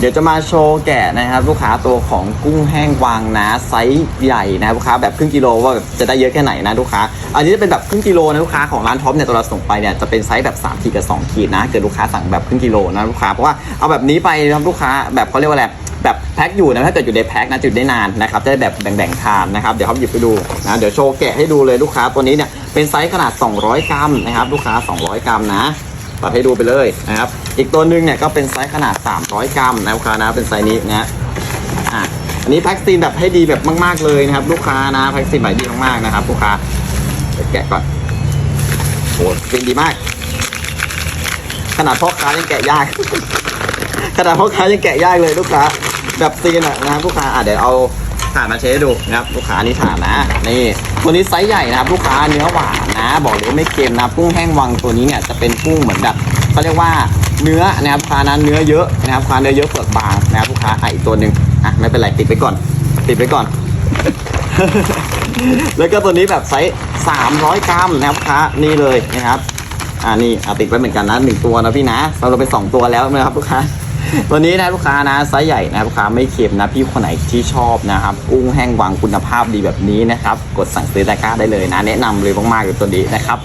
เดี๋ยวจะมาโชว์แกะนะครับ ลูกค้าตัวของกุ้งแห้งวางนะไซส์ใหญ่นะลูกค้าแบบครึ่งกิโลว่าจะได้เยอะแค่ไหนนะลูกค้า อันนี้จะเป็นแบบครึ่งกิโลนะลูกค้าของร้านท็อปเนี่ยตัวเราส่งไปเนี่ยจะเป็นไซส์แบบ3ขีดกับ2ขีดนะเกิดลูกค้าสั่งแบบครึ่งกิโลนะลูกค้าเพราะว่าเอาแบบนี้ไปนะลูกค้าแบบเขาเรียกว่าอะไรแบบแพ็คอยู่นะถ้าเกิดอยู่ในแพ็คนะจะอยู่ได้นานนะครับจะได้แบบแบ่งๆทานนะครับเดี๋ยวเขาหยิบไปดูนะเดี๋ยวโชว์แกะให้ดูเลยลูกค้าตัวนี้เนี่ยเป็นไซส์ขนาด 200 กรัมนะครับลูกค้า 200 กรัมนะ ตัดให้ดูไปเลยนะครับ อีกตัวหนึ่งเนี่ยก็เป็นไซส์ขนาด 300 กรัมนะลูกค้านะเป็นไซส์นี้นะอะอันนี้แพ็กซีนแบบให้ดีแบบมาก ๆเลยนะครับ ลูกค้านะแพ็กซีนแบบดีมากๆนะครับลูกค้าแกะก่อนโอ้ซีนดีมาก ขนาดพ่อค้ายังแกะยาก ขนาดพ่อค้ายังแกะยากเลยลูกค้าแบบซีนอะนะครับลูกค้าอะเดี๋ยวเอา ถ่านมาเช็ดให้ดูนะครับลูกค้านี่ถ่านนะนี่ตัวนี้ไซส์ใหญ่นะครับ ลูกค้าเนื้อหวานนะ บอกเลยว่าไม่เค็มนะกุ้งแห้งวังตัวนี้เนี่ยจะเป็นกุ้งเหมือนแบบเขาเรียกว่าเนื้อนะครับคานั้นเนื้อเยอะนะครับคาเนื้อเยอะเปลือกบางนะครับลูกค้าอะอีกตัวหนึ่งอะไม่เป็นไรติดไปก่อน ติดไปก่อน แล้วก็ตัวนี้แบบไซส์300 กรัมนะครับลูกค้านี่เลยนะครับอ่านี่เอาติดไว้เหมือนกันนะหนึ่งตัวนะพี่นะเราเป็นสองตัวแล้วนะครับลูกค้า ตัวนี้นะลูกค้านะไซส์ใหญ่นะลูกค้าไม่เค็มนะพี่คนไหนที่ชอบนะครับกุ้งแห้งวางคุณภาพดีแบบนี้นะครับ กดสั่งซื้อตะกร้าได้เลยนะ แนะนำเลยมากๆเลยตัวนี้นะครับ